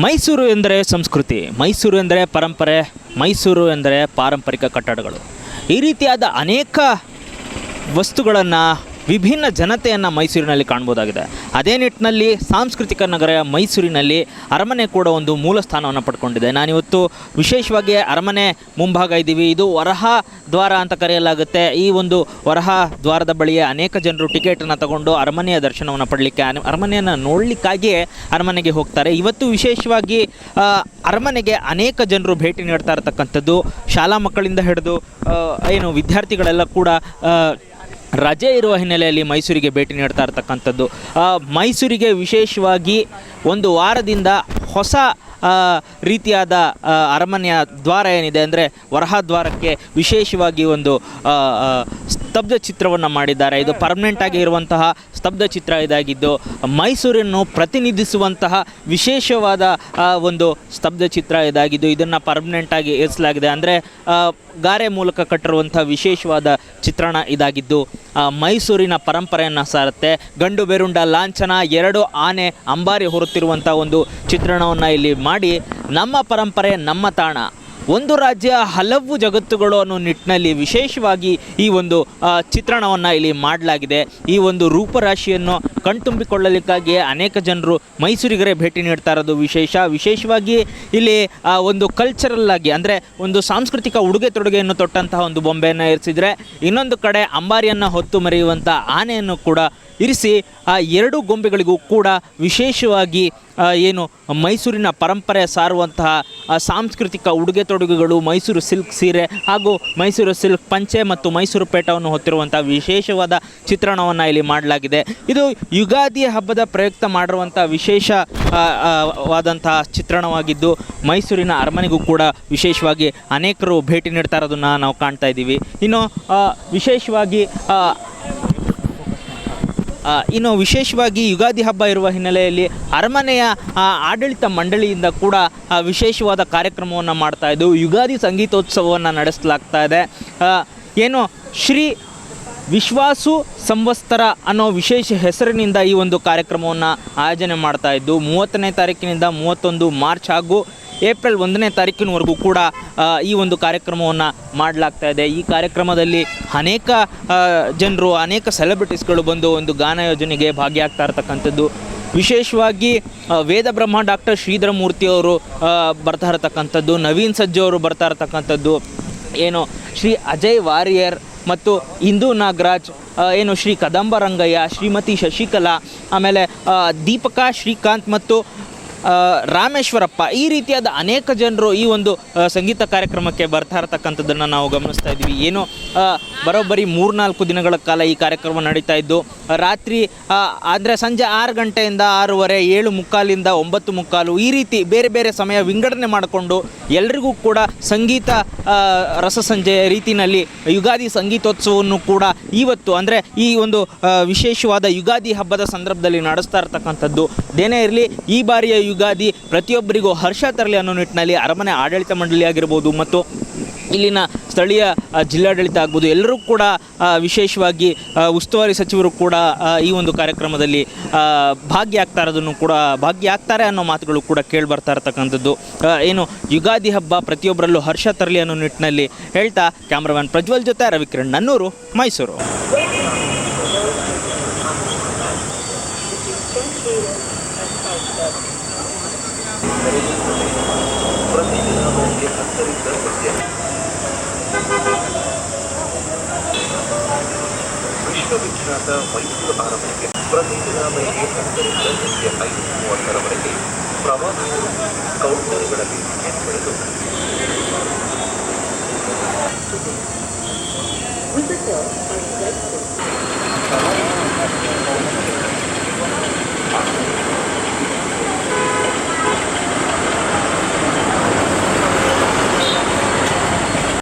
ಮೈಸೂರು ಎಂದರೆ ಸಂಸ್ಕೃತಿ ಮೈಸೂರು ಎಂದರೆ ಪರಂಪರೆ ಮೈಸೂರು ಎಂದರೆ ಪಾರಂಪರಿಕ ಕಟ್ಟಡಗಳು. ಈ ರೀತಿಯಾದ ಅನೇಕ ವಸ್ತುಗಳನ್ನು ವಿಭಿನ್ನ ಜನತೆಯನ್ನು ಮೈಸೂರಿನಲ್ಲಿ ಕಾಣ್ಬೋದಾಗಿದೆ. ಅದೇ ನಿಟ್ಟಿನಲ್ಲಿ ಸಾಂಸ್ಕೃತಿಕ ನಗರ ಮೈಸೂರಿನಲ್ಲಿ ಅರಮನೆ ಕೂಡ ಒಂದು ಮೂಲ ಸ್ಥಾನವನ್ನು ಪಡ್ಕೊಂಡಿದೆ. ನಾನಿವತ್ತು ವಿಶೇಷವಾಗಿ ಅರಮನೆ ಮುಂಭಾಗ ಇದ್ದೀವಿ. ಇದು ವರಹ ದ್ವಾರ ಅಂತ ಕರೆಯಲಾಗುತ್ತೆ. ಈ ಒಂದು ವರಹ ದ್ವಾರದ ಬಳಿಯೇ ಅನೇಕ ಜನರು ಟಿಕೆಟನ್ನು ತಗೊಂಡು ಅರಮನೆಯ ದರ್ಶನವನ್ನು ಪಡಲಿಕ್ಕೆ ಅರಮನೆಯನ್ನು ನೋಡಲಿಕ್ಕಾಗಿಯೇ ಅರಮನೆಗೆ ಹೋಗ್ತಾರೆ. ಇವತ್ತು ವಿಶೇಷವಾಗಿ ಅರಮನೆಗೆ ಅನೇಕ ಜನರು ಭೇಟಿ ನೀಡ್ತಾ ಇರತಕ್ಕಂಥದ್ದು. ಶಾಲಾ ಮಕ್ಕಳಿಂದ ಹಿಡಿದು ಏನು ವಿದ್ಯಾರ್ಥಿಗಳೆಲ್ಲ ಕೂಡ ರಜೆ ಇರುವ ಹಿನ್ನೆಲೆಯಲ್ಲಿ ಮೈಸೂರಿಗೆ ಭೇಟಿ ನೀಡ್ತಾ ಇರ್ತಕ್ಕಂಥದ್ದು. ಮೈಸೂರಿಗೆ ವಿಶೇಷವಾಗಿ ಒಂದು ವಾರದಿಂದ ಹೊಸ ರೀತಿಯಾದ ಅರಮನೆಯ ದ್ವಾರ ಏನಿದೆ ಅಂದರೆ ವರಹ ದ್ವಾರಕ್ಕೆ ವಿಶೇಷವಾಗಿ ಒಂದು ಸ್ತಬ್ಧ ಚಿತ್ರವನ್ನು ಮಾಡಿದ್ದಾರೆ. ಇದು ಪರ್ಮನೆಂಟ್ ಆಗಿ ಇರುವಂತಹ ಸ್ತಬ್ಧ ಚಿತ್ರ ಇದಾಗಿದ್ದು, ಮೈಸೂರನ್ನು ಪ್ರತಿನಿಧಿಸುವಂತಹ ವಿಶೇಷವಾದ ಒಂದು ಸ್ತಬ್ಧ ಚಿತ್ರ ಇದಾಗಿದ್ದು, ಇದನ್ನು ಪರ್ಮನೆಂಟ್ ಆಗಿ ಇರಿಸಲಾಗಿದೆ. ಅಂದರೆ ಗಾರೆ ಮೂಲಕ ಕಟ್ಟಿರುವಂಥ ವಿಶೇಷವಾದ ಚಿತ್ರಣ ಇದಾಗಿದ್ದು ಮೈಸೂರಿನ ಪರಂಪರೆಯನ್ನು ಸಾರುತ್ತೆ. ಗಂಡು ಬೆರುಂಡ ಲಾಂಛನ, ಎರಡು ಆನೆ ಅಂಬಾರಿ ಹೊರುತ್ತಿರುವಂಥ ಒಂದು ಚಿತ್ರಣವನ್ನು ಇಲ್ಲಿ ಮಾಡಿ, ನಮ್ಮ ಪರಂಪರೆ, ನಮ್ಮ ತಾಣ. ಒಂದು ರಾಜ್ಯ ಹಲವು ಜಗತ್ತುಗಳು ಅನ್ನೋ ನಿಟ್ಟಿನಲ್ಲಿ ವಿಶೇಷವಾಗಿ ಈ ಒಂದು ಚಿತ್ರಣವನ್ನು ಇಲ್ಲಿ ಮಾಡಲಾಗಿದೆ. ಈ ಒಂದು ರೂಪರಾಶಿಯನ್ನು ಕಣ್ತುಂಬಿಕೊಳ್ಳಲಿಕ್ಕಾಗಿ ಅನೇಕ ಜನರು ಮೈಸೂರಿಗರೇ ಭೇಟಿ ನೀಡ್ತಾ ಇರೋದು ವಿಶೇಷ. ವಿಶೇಷವಾಗಿ ಇಲ್ಲಿ ಒಂದು ಕಲ್ಚರಲ್ ಆಗಿ ಅಂದರೆ ಒಂದು ಸಾಂಸ್ಕೃತಿಕ ಉಡುಗೆ ತೊಡುಗೆಯನ್ನು ತೊಟ್ಟಂತಹ ಒಂದು ಬೊಂಬೆಯನ್ನು ಇರಿಸಿದರೆ, ಇನ್ನೊಂದು ಕಡೆ ಅಂಬಾರಿಯನ್ನು ಹೊತ್ತು ಮರೆಯುವಂಥ ಆನೆಯನ್ನು ಕೂಡ ಇರಿಸಿ ಆ ಎರಡು ಗೊಂಬೆಗಳಿಗೂ ಕೂಡ ವಿಶೇಷವಾಗಿ ಏನು ಮೈಸೂರಿನ ಪರಂಪರೆ ಸಾರುವಂತಹ ಸಾಂಸ್ಕೃತಿಕ ಉಡುಗೆ ತೊಡುಗೆಗಳು, ಮೈಸೂರು ಸಿಲ್ಕ್ ಸೀರೆ ಹಾಗೂ ಮೈಸೂರು ಸಿಲ್ಕ್ ಪಂಚೆ ಮತ್ತು ಮೈಸೂರು ಪೇಟವನ್ನು ಹೊತ್ತಿರುವಂಥ ವಿಶೇಷವಾದ ಚಿತ್ರಣವನ್ನು ಇಲ್ಲಿ ಮಾಡಲಾಗಿದೆ. ಇದು ಯುಗಾದಿ ಹಬ್ಬದ ಪ್ರಯುಕ್ತ ಮಾಡಿರುವಂಥ ವಿಶೇಷ ವಾದಂತಹ ಚಿತ್ರಣವಾಗಿದ್ದು, ಮೈಸೂರಿನ ಅರಮನೆಗೂ ಕೂಡ ವಿಶೇಷವಾಗಿ ಅನೇಕರು ಭೇಟಿ ನೀಡ್ತಾ ಇರೋದನ್ನು ನಾವು ಕಾಣ್ತಾ ಇದ್ದೀವಿ. ಇನ್ನು ವಿಶೇಷವಾಗಿ ಇನ್ನು ವಿಶೇಷವಾಗಿ ಯುಗಾದಿ ಹಬ್ಬ ಇರುವ ಹಿನ್ನೆಲೆಯಲ್ಲಿ ಅರಮನೆಯ ಆಡಳಿತ ಮಂಡಳಿಯಿಂದ ಕೂಡ ವಿಶೇಷವಾದ ಕಾರ್ಯಕ್ರಮವನ್ನು ಮಾಡ್ತಾ ಇದ್ದು, ಯುಗಾದಿ ಸಂಗೀತೋತ್ಸವವನ್ನು ನಡೆಸಲಾಗ್ತಾ ಇದೆ. ಏನು ಶ್ರೀ ವಿಶ್ವಾಸು ಸಂವತ್ಸರ ಅನ್ನೋ ವಿಶೇಷ ಹೆಸರಿನಿಂದ ಈ ಒಂದು ಕಾರ್ಯಕ್ರಮವನ್ನು ಆಯೋಜನೆ ಮಾಡ್ತಾ ಇದ್ದು, ಮೂವತ್ತನೇ ತಾರೀಕಿನಿಂದ ಮೂವತ್ತೊಂದು ಮಾರ್ಚ್ ಹಾಗೂ ಏಪ್ರಿಲ್ ಒಂದನೇ ತಾರೀಕಿನವರೆಗೂ ಕೂಡ ಈ ಒಂದು ಕಾರ್ಯಕ್ರಮವನ್ನು ಮಾಡಲಾಗ್ತಾ ಇದೆ. ಈ ಕಾರ್ಯಕ್ರಮದಲ್ಲಿ ಅನೇಕ ಜನರು, ಅನೇಕ ಸೆಲೆಬ್ರಿಟೀಸ್ಗಳು ಬಂದು ಒಂದು ಗಾನ ಯೋಜನೆಗೆ ಭಾಗಿಯಾಗ್ತಾ ಇರ್ತಕ್ಕಂಥದ್ದು. ವಿಶೇಷವಾಗಿ ವೇದ ಬ್ರಹ್ಮ ಡಾಕ್ಟರ್ ಶ್ರೀಧರ ಮೂರ್ತಿಯವರು ಬರ್ತಾ ಇರತಕ್ಕಂಥದ್ದು, ನವೀನ್ ಸಜ್ಜು ಅವರು ಬರ್ತಾ ಇರತಕ್ಕಂಥದ್ದು, ಏನು ಶ್ರೀ ಅಜಯ್ ವಾರಿಯರ್ ಮತ್ತು ಇಂದು ನಾಗರಾಜ್ ಏನು ಶ್ರೀ ಕದಂಬ ರಂಗಯ್ಯ ಶ್ರೀಮತಿ ಶಶಿಕಲಾ, ಆಮೇಲೆ ದೀಪಕ ಶ್ರೀಕಾಂತ್ ಮತ್ತು ರಾಮೇಶ್ವರಪ್ಪ ಈ ರೀತಿಯಾದ ಅನೇಕ ಜನರು ಈ ಒಂದು ಸಂಗೀತ ಕಾರ್ಯಕ್ರಮಕ್ಕೆ ಬರ್ತಾ ಇರತಕ್ಕಂಥದ್ದನ್ನು ನಾವು ಗಮನಿಸ್ತಾ ಇದ್ದೀವಿ. ಏನು ಆ, ಬರೋಬ್ಬರಿ ಮೂರ್ನಾಲ್ಕು ದಿನಗಳ ಕಾಲ ಈ ಕಾರ್ಯಕ್ರಮ ನಡೀತಾ ಇದ್ದು ರಾತ್ರಿ ಅಂದರೆ ಸಂಜೆ ಆರು ಗಂಟೆಯಿಂದ ಆರೂವರೆ ಏಳು ಮುಕ್ಕಾಲಿಂದ ಒಂಬತ್ತು ಮುಕ್ಕಾಲು ಈ ರೀತಿ ಬೇರೆ ಬೇರೆ ಸಮಯ ವಿಂಗಡಣೆ ಮಾಡಿಕೊಂಡು ಎಲ್ರಿಗೂ ಕೂಡ ಸಂಗೀತ ರಸ ರಸಸಂಜೆ ರೀತಿಯಲ್ಲಿ ಯುಗಾದಿ ಸಂಗೀತೋತ್ಸವವನ್ನು ಕೂಡ ಇವತ್ತು ಅಂದರೆ ಈ ಒಂದು ವಿಶೇಷವಾದ ಯುಗಾದಿ ಹಬ್ಬದ ಸಂದರ್ಭದಲ್ಲಿ ನಡೆಸ್ತಾ ಇರ್ತಕ್ಕಂಥದ್ದು. ಏನೇ ಇರಲಿ ಈ ಬಾರಿಯ ಯುಗಾದಿ ಪ್ರತಿಯೊಬ್ಬರಿಗೂ ಹರ್ಷ ತರಲಿ ಅನ್ನೋ ನಿಟ್ಟಿನಲ್ಲಿ ಅರಮನೆ ಆಡಳಿತ ಮಂಡಳಿ ಆಗಿರ್ಬೋದು ಮತ್ತು ಇಲ್ಲಿನ ಸ್ಥಳೀಯ ಜಿಲ್ಲಾಡಳಿತ ಆಗ್ಬೋದು, ಎಲ್ಲರೂ ಕೂಡ ವಿಶೇಷವಾಗಿ ಉಸ್ತುವಾರಿ ಸಚಿವರು ಕೂಡ ಈ ಒಂದು ಕಾರ್ಯಕ್ರಮದಲ್ಲಿ ಭಾಗ್ಯ ಭಾಗಿಯಾಗ್ತಾ ಇರೋದನ್ನು ಕೂಡ, ಭಾಗಿಯಾಗ್ತಾರೆ ಅನ್ನೋ ಮಾತುಗಳು ಕೂಡ ಕೇಳಿ ಬರ್ತಾ ಇರತಕ್ಕಂಥದ್ದು. ಏನು, ಯುಗಾದಿ ಹಬ್ಬ ಪ್ರತಿಯೊಬ್ಬರಲ್ಲೂ ಹರ್ಷ ತರಲಿ ಅನ್ನೋ ನಿಟ್ಟಿನಲ್ಲಿ ಹೇಳ್ತಾ ಕ್ಯಾಮ್ರಾಮನ್ ಪ್ರಜ್ವಲ್ ಜೊತೆ ರವಿಕಿರಣ್ ನನ್ನೂರು, ಮೈಸೂರು. ವಿಶ್ವವಿಖ್ಯಾತ ಮೈಸೂರು ಅರಮನೆಗೆ ಪ್ರತಿದಿನ ಬೆಳಗ್ಗೆ ಹತ್ತರಿಂದ ಸಂಜೆ ಐದು ಮೂವತ್ತರವರೆಗೆ ಪ್ರವಾಸಿಗರು ಕೌಂಟರ್ಗಳಲ್ಲಿ ಟಿಕೆಟ್ ಪಡೆದು. Visitors